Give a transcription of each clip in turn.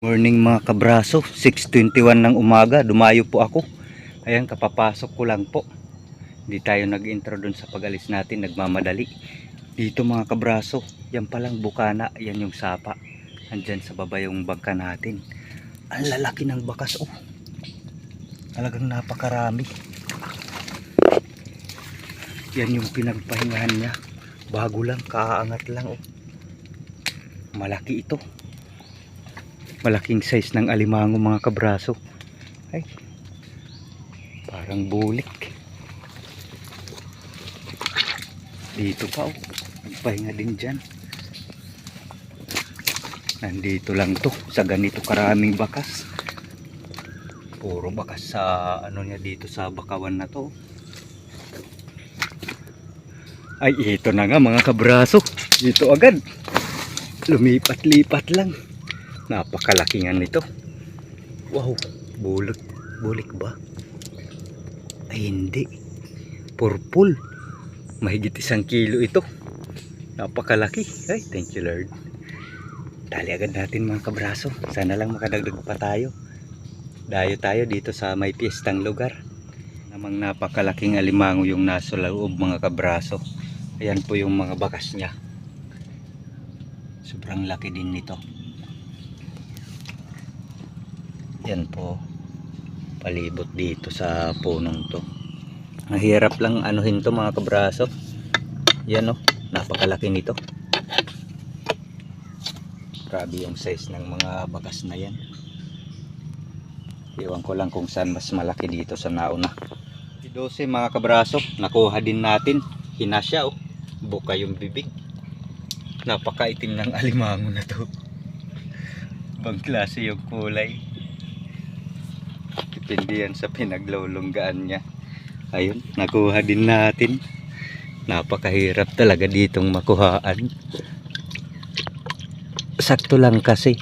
Morning mga kabraso, 6.21 ng umaga, dumayo po ako. Ayan, kapapasok ko lang po. Hindi tayo nag-intro dun sa pag-alis natin, nagmamadali. Dito mga kabraso, yan palang bukana, yan yung sapa. Andyan sa baba yung bangka natin. Ang lalaki ng bakas, oh. Talagang napakarami. Yan yung pinagpahingahan niya. Bago lang, kaangat lang, oh. Malaki ito malaking size ng alimango mga kabraso. Ay parang bulik. Dito pa oh. Magpahinga din dyan. Nandito lang to sa ganito karaming bakas. Puro bakas sa ano niya dito sa bakawan na to. Ay ito na nga mga kabraso. Dito agad. Lumipat-lipat lang napakalaki nga nito. Wow. Bulik bulik ba? Ay hindi. Purple. Mahigit isang kilo ito. Napakalaki. Ay thank you lord. Tali agad natin mga kabraso. Sana lang makadagdag pa tayo. Dayo tayo dito sa may piyestang lugar. Namang napakalaking alimango yung nasa loob mga kabraso. Ayan po yung mga bakas niya. Sobrang laki din nito yan po. Palibot dito sa punong to. Mahirap lang anuhin to mga kabraso. Yan o napakalaki nito. Grabe yung size ng mga bakas na yan. Iwan ko lang kung saan mas malaki dito sa nauna. 12 mga kabraso. Nakuha din natin. Hinasya o buka yung bibig. Napakaitim ng alimango na to. Bang klase yung kulay depende yan sa pinaglulunggaan niya. Ayun nakuha din natin. Napakahirap talaga ditong makuhaan. Sakto lang kasi.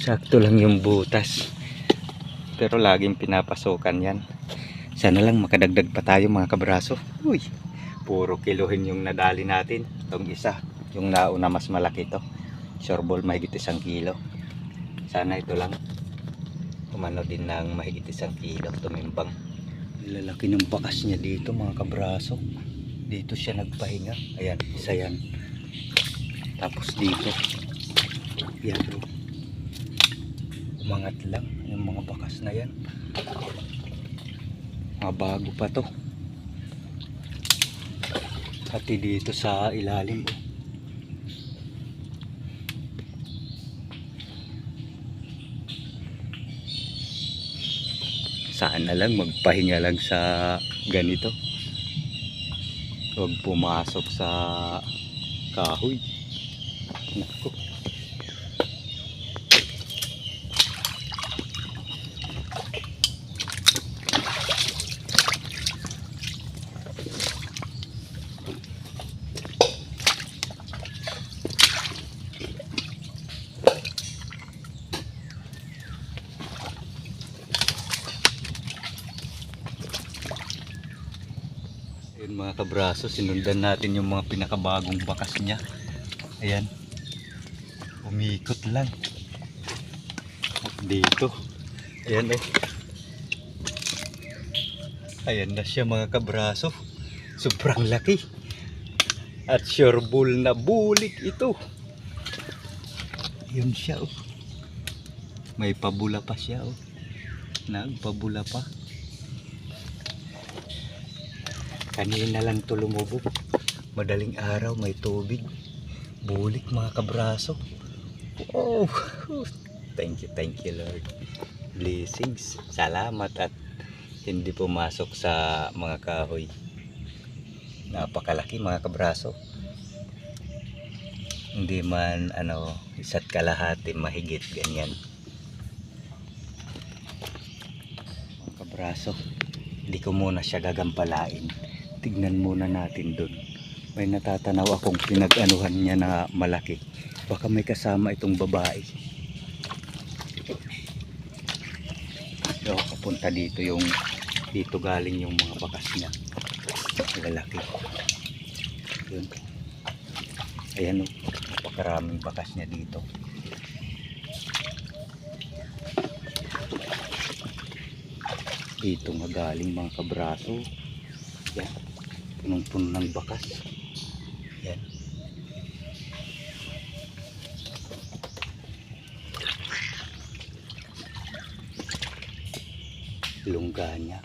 Sakto lang yung butas. Pero laging pinapasokan yan. Sana lang makadagdag pa tayo mga kabraso. Uy puro kilohin yung nadali natin. Itong isa yung nauna mas malaki to sure ball mahigit isang kilo. Sana ito lang. Umano din ng mahigit isang kilo tumimbang. Lalaki ng bakas niya dito mga kabraso. Dito siya nagpahinga. Ayan isa yan. Tapos dito. Yan oh. umangat lang yung mga bakas na yan. Mga bago pa to. Pati dito sa ilalim oh. sana lang magpahinga lang sa ganito huwag pumasok sa kahoy Naku. Kabraso, sinundan natin yung mga pinakabagong bakas niya. Ayan. Umikot lang. Dito. Ayan oh. Ayan na siya mga kabraso. Sobrang laki. At sure bull na bulik ito. Yun siya oh. May pabula pa siya oh. Nagpabula pa. Kanina lang to lumubog. Madaling araw, may tubig. Bulik mga kabraso. Wow! Thank you, thank you Lord. Blessings. Salamat at hindi pumasok sa mga kahoy. Napakalaki mga kabraso. Hindi man ano, isa't kalahati mahigit ganyan. Mga kabraso, hindi ko muna siya gagampalain tignan muna natin doon may natatanaw akong pinag-anuhan niya na malaki. Baka may kasama itong babae. So papunta dito yung dito galing yung mga bakas niya. Lalaki. Yun. Ayan o, napakaraming bakas niya dito. Dito nga galing mga kabraso. Yan, punong-puno ng bakas. Yan. Lungga niya.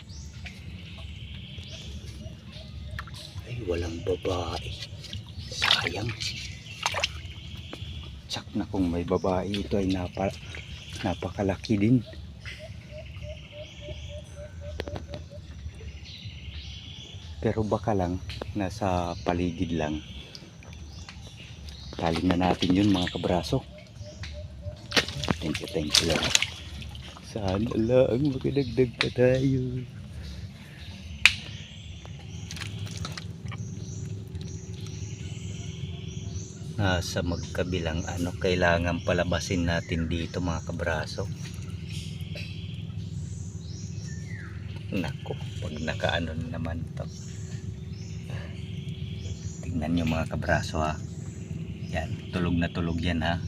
Ay, walang babae. Sayang. Tsak na kung may babae ito ay napa, napakalaki din. Pero baka lang nasa paligid lang. Taling na natin yun mga kabraso. Thank you, thank you. Lord. Sana lang makidagdag pa tayo. nasa magkabilang ano kailangan palabasin natin dito mga kabraso nako pag nakaano na naman to tingnan nyo mga kabraso ha yan tulog na tulog yan ha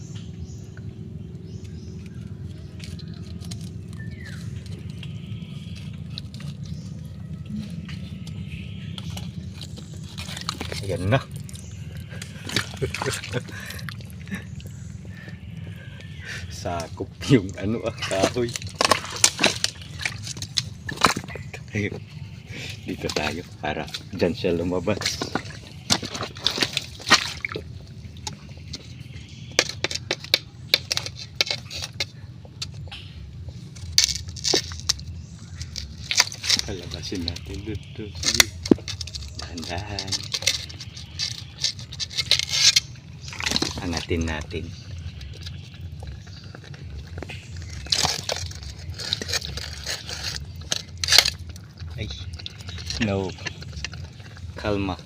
Ayan na. sakop yung ano ah, kahoy. Dito tayo para dyan siya lumabas. Palabasin natin dito. Dahan-dahan. Angatin natin. Ay, no. Kalma.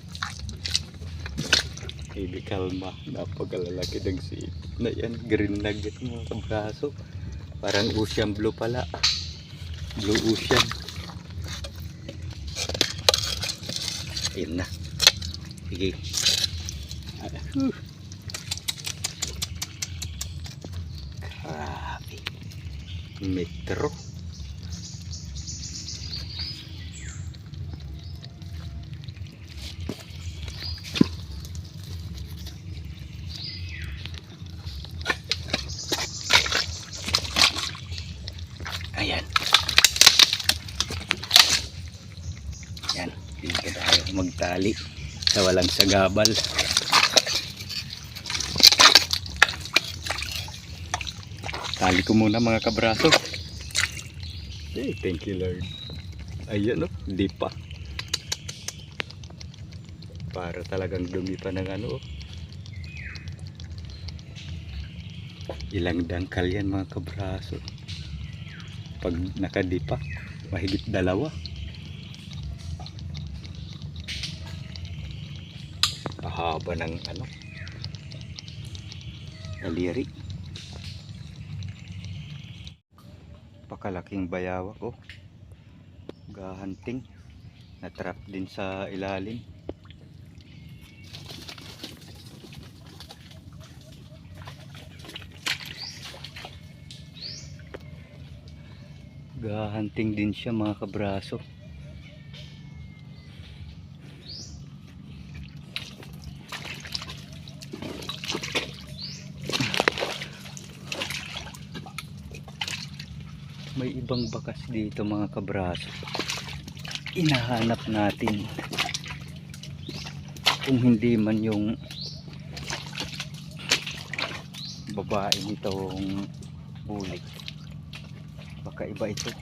Baby, kalma. Napakalalaki ng si na yan. Green nugget mga kabraso. Parang ocean blue pala. Blue ocean. Ayun na. Sige. Grabe. Metro. Ayan. Yan. Dito tayo magtali sa walang sagabal. Tali ko muna mga kabraso. Hey, thank you Lord. Ayan o, di pa. Para talagang dumi pa ng ano. oh. Ilang dangkal yan mga kabraso. Pag nakadipa, mahigit dalawa. Kahaba ng ano. Aliri. Pakalaking bayawak oh. Gahanting. Natrap din sa ilalim. Gahanting din siya mga kabraso. May ibang bakas dito mga kabraso. Inahanap natin. Kung hindi man yung babae nitong bulik. Baka iba ito.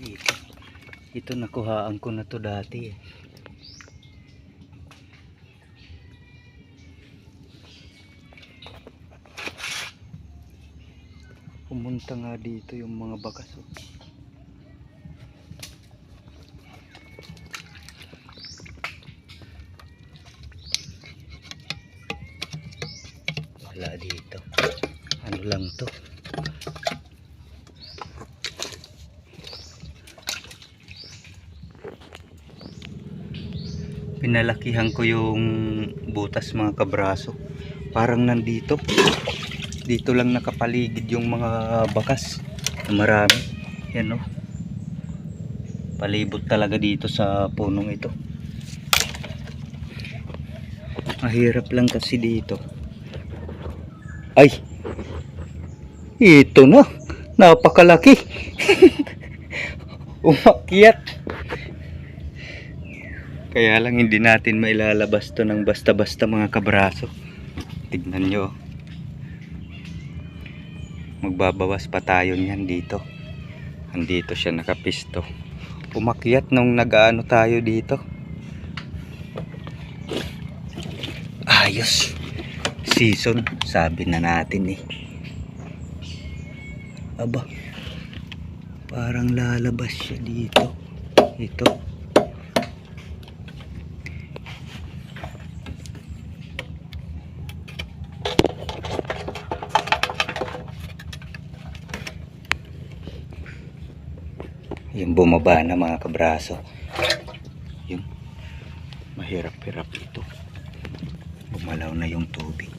Ito, ito nakuhaan ko na to dati. Pumunta nga dito yung mga bakas. Oh. Pinalakihan ko yung butas mga kabraso. Parang nandito. Dito lang nakapaligid yung mga bakas. Marami. Yan oh. Palibot talaga dito sa punong ito. Mahirap lang kasi dito. Ay! Ito na! Napakalaki! Umakyat! Kaya lang hindi natin mailalabas to ng basta-basta mga kabraso. Tignan nyo. Magbabawas pa tayo niyan dito. Andito siya nakapisto. Umakyat nung nagaano tayo dito. Ayos. Season, sabi na natin eh. Aba. Parang lalabas siya dito. Ito. Bumaba na mga kabraso. Yung mahirap-hirap ito. Bumalaw na yung tubig.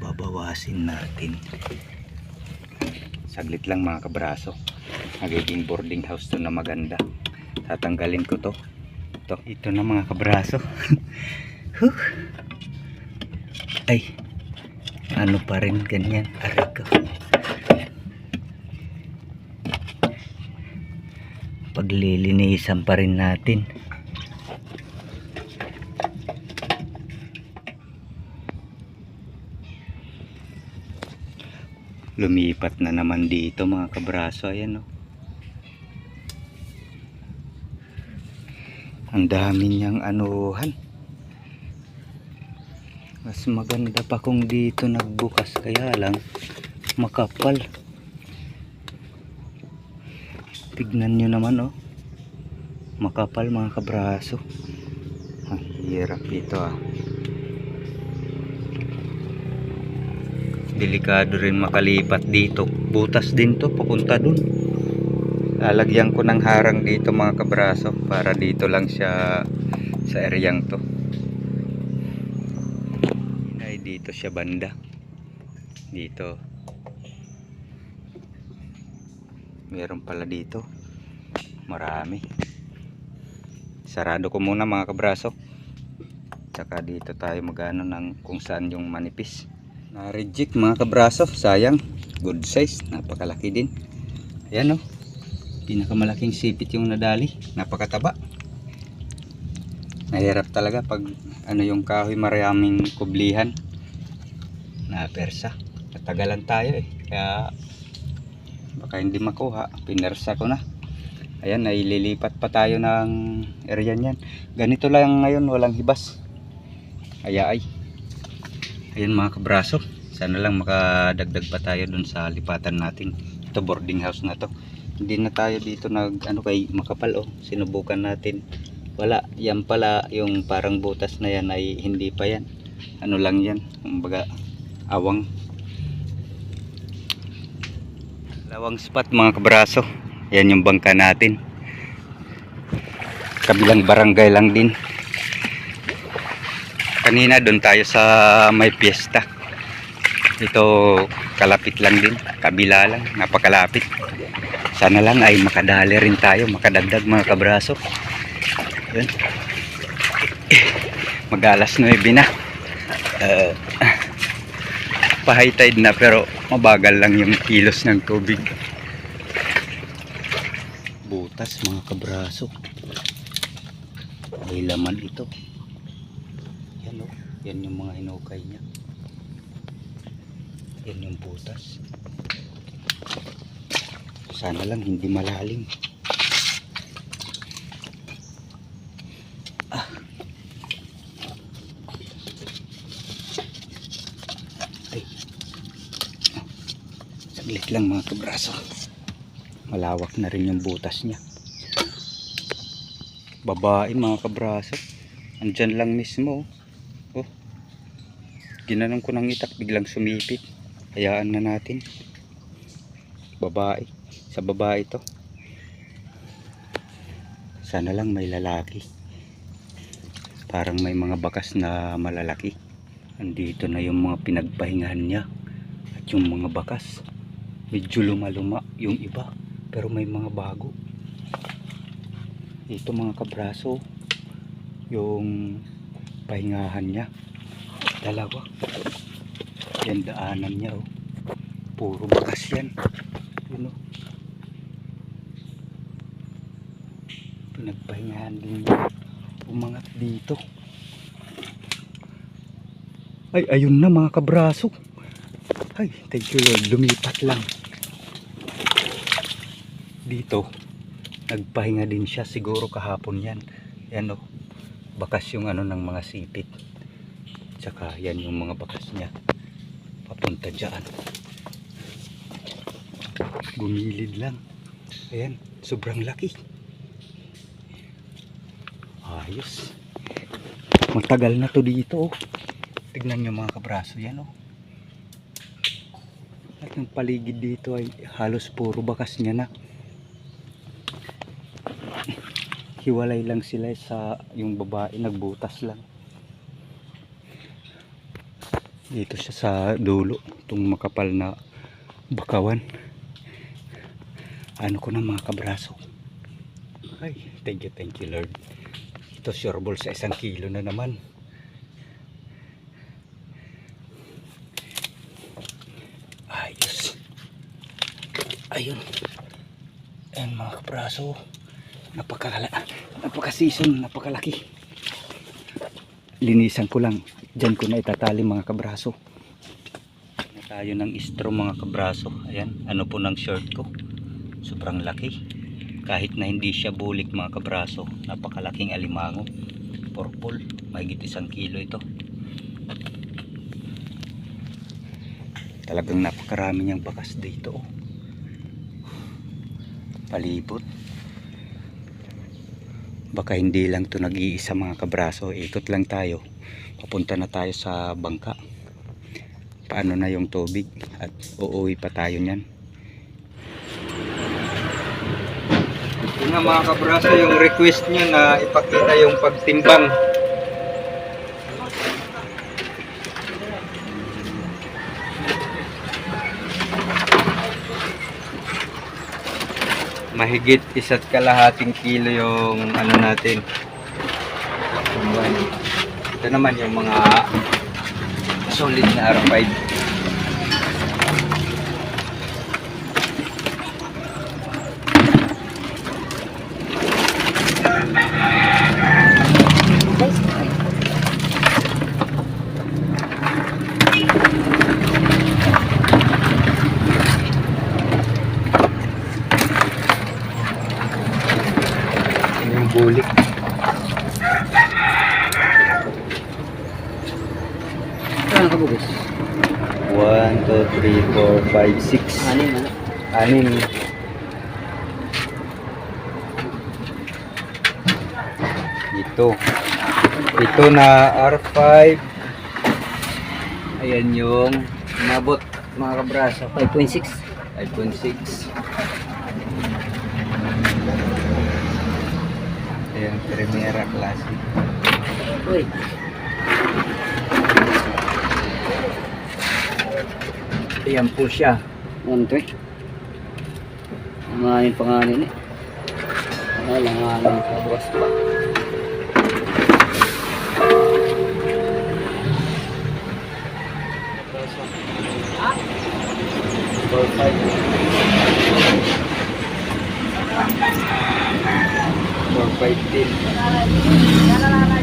Babawasin natin. Saglit lang mga kabraso. Magiging boarding house to na maganda. Tatanggalin ko to. Ito, ito na mga kabraso. Ay. Ano pa rin ganyan? Aray paglilinisan pa rin natin. Lumipat na naman dito mga kabraso. Ayan o ang dami niyang anuhan. Mas maganda pa kung dito nagbukas. Kaya lang makapal. Tignan nyo naman oh makapal mga kabraso. Ang hirap ito ah. Delikado rin makalipat dito. Butas din to papunta dun. Lalagyan ko ng harang dito mga kabraso para dito lang siya sa eryang to. Ay dito siya banda. Dito. Meron pala dito. Marami sarado ko muna mga kabraso. Tsaka dito tayo magano ng kung saan yung manipis. Na reject mga kabraso. Sayang. Good size. Napakalaki din. Ayan o pinakamalaking sipit yung nadali. Napakataba. Nahirap talaga pag ano yung kahoy maraming kublihan. Na persa katagalan tayo eh. Kaya baka hindi makuha. Pinersa ko na ayan naililipat pa tayo ng area niyan. Ganito lang ngayon walang hibas. Kaya ay. Ayan mga kabraso. Sana lang makadagdag pa tayo dun sa lipatan natin. Ito boarding house na to. Hindi na tayo dito nag ano kay makapal oh. Sinubukan natin. Wala yan pala yung parang butas na yan ay hindi pa yan. Ano lang yan kumbaga awang. Lawang spot mga kabraso yan yung bangka natin. Kabilang barangay lang din. Kanina doon tayo sa may piyesta. Ito kalapit lang din. Kabila lang napakalapit. Sana lang ay makadali rin tayo makadagdag mga kabraso. Yun. Mag alas 9 na. Uh, pa high tide na pero mabagal lang yung kilos ng tubig butas mga kabraso. May laman ito. Yan o yan yung mga hinukay niya. Yan yung butas. Sana lang hindi malalim. Ah. Ay. Saglit lang mga kabraso. Malawak na rin yung butas niya. Babae mga kabraso. Andyan lang mismo. Oh. Ginanong ko ng itak biglang sumipit. Hayaan na natin. Babae. Sa babae to. Sana lang may lalaki. Parang may mga bakas na malalaki. Andito na yung mga pinagpahingahan niya. At yung mga bakas. Medyo luma-luma yung iba. Pero may mga bago. Ito mga kabraso. Yung pahingahan niya. Dalawa. Yan daanan niya oh. Puro bakas yan. Yun oh. Pinagpahingahan din niya. Umangat dito. Ay, ayun na mga kabraso. Ay, thank you Lord. Lumipat lang. Dito, nagpahinga din siya. Siguro kahapon yan. Yan o. Bakas yung ano ng mga sipit. Tsaka yan yung mga bakas niya. Papunta dyan. Gumilid lang. Ayan, sobrang laki. Ayos. Matagal na to dito oh. Tignan nyo mga kabraso yan oh. At yung paligid dito ay halos puro bakas niya na. Hiwalay lang sila sa yung babae nagbutas lang. Dito siya sa dulo, itong makapal na bakawan. Ano ko na mga kabraso. Ay, thank you, thank you Lord. Ito sure ball sa isang kilo na naman. Ayos. Ayun. Ayan mga kabraso. Napakala, napaka-season, napakalaki. Linisan ko lang. Diyan ko na itatali mga kabraso. Na tayo ng istro mga kabraso. Ayan, ano po ng short ko. Sobrang laki. Kahit na hindi siya bulik mga kabraso. Napakalaking alimango. Purple. Mahigit isang kilo ito. Talagang napakarami niyang bakas dito. oh. Palibot. Baka hindi lang to nag-iisa mga kabraso. Ikot lang tayo. Papunta na tayo sa bangka. Paano na yung tubig. At uuwi pa tayo niyan. Ito nga mga kabraso yung request niya na ipakita yung pagtimbang. Mahigit isa't kalahating kilo yung ano natin. Ito naman. Yung mga solid na R5 ito na R5 ayan yung nabot mga kabraso 5.6. 5.6 ayan Primera Classic Uy. ayan po siya Ano to eh? Ang aning panganin eh. Ang kabuas pa. 4, 5. 4, 5, 10.